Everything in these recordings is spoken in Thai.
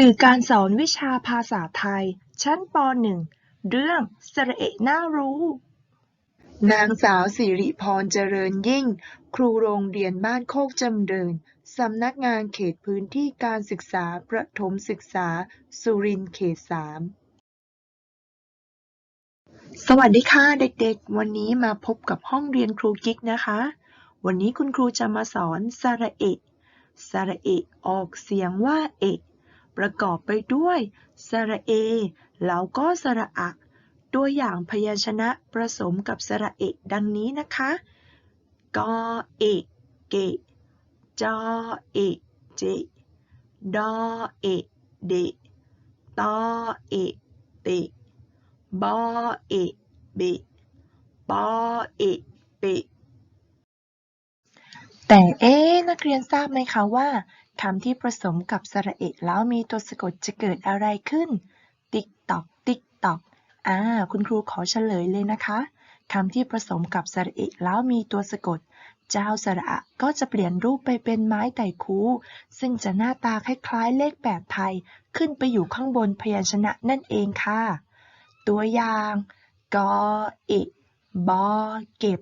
สื่อการสอนวิชาภาษาไทย ชั้นป .1 เรื่องสระเอะน่ารู้ นางสาวสิริพรเจริญยิ่ง ครูโรงเรียนบ้านโคกจำเริญสำนักงานเขตพื้นที่การศึกษาประถมศึกษา สุรินทร์เขตสามสวัสดีค่ะเด็กๆ วันนี้มาพบกับห้องเรียนครูกิ๊กนะคะ วันนี้คุณครูจะมาสอนสระเอะสระเอะออกเสียงว่าเอะ ประกอบไปด้วย สระเอ แล้วก็สระอะ ตัวอย่างพยัญชนะผสมกับสระเอะดังนี้นะคะ กอเอะเกะจอเอะเจ ดอเอะเดะตอเอะเตะบอเอะเบะปอเอะเปะแต่เอ๊นักเรียนทราบไหมคะว่า คำที่ผสมกับสระเอะแล้วมีตัวสะกดจะเกิดอะไรขึ้น ติ๊กตอก ติ๊กตอก อ่า คุณครูขอเฉลยเลยนะคะคำที่ผสมกับสระเอะแล้วมีตัวสะกด เจ้าสระอะก็จะเปลี่ยนรูปไปเป็นไม้ไต่คู ซึ่งจะหน้าตาคล้ายๆเลขแบบไทย ขึ้นไปอยู่ข้างบนพยัญชนะนั่นเองค่ะ ตัวอย่าง กอเอะบอเก็บ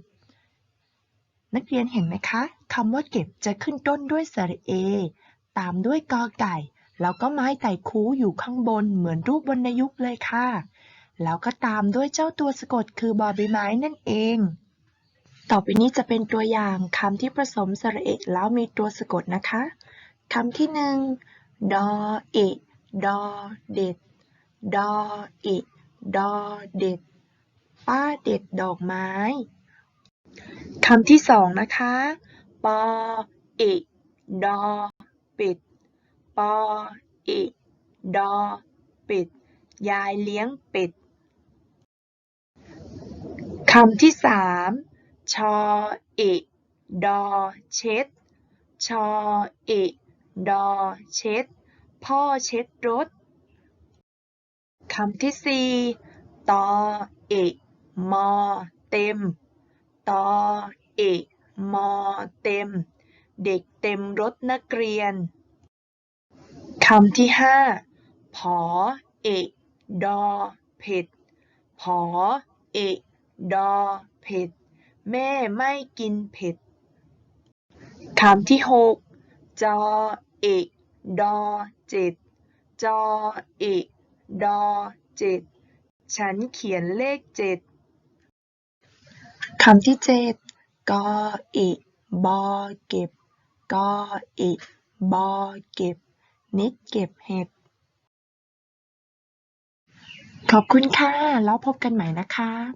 นักเรียนเห็นไหมคะคำว่าเก็บจะขึ้นต้นด้วยสระเอ ตามด้วยกอไก่ แล้วก็ไม้ไต่คูอยู่ข้างบนเหมือนรูปวรรณยุกต์เลยค่ะ แล้วก็ตามด้วยเจ้าตัวสะกดคือบอใบไม้นั่นเอง ต่อไปนี้จะเป็นตัวอย่างคำที่ผสมสระเอแล้วมีตัวสะกดนะคะคำที่หนึ่งดอเอดอเด็ดดอเอดอเด็ด ป้าเด็ดดอกไม้ คำที่สองนะคะ ปอเอกดอป็ดปอเอกดอป็ดยายเลี้ยงเป็ด คำที่สามชอเอกดอ เช็ด ชอเอกดอ เช็ด พ่อเช็ดรถ คำที่สี่ตอเอกมอ เต็ม ตอเอกมอเต็ม เด็กเต็มรถนักเรียน คำที่ห้าผอเอกดอเผ็ดผอเอกดอเผ็ด แม่ไม่กินเผ็ด คำที่หกจอเอกดอเจ็ดจอเอกดอเจ็ด ฉันเขียนเลขเจ็ด คำที่เจ็ด กอ อิ บอ เก็บ กอ อิ บอ เก็บ นิดเก็บเห็ด ขอบคุณค่ะ แล้วพบกันใหม่นะคะ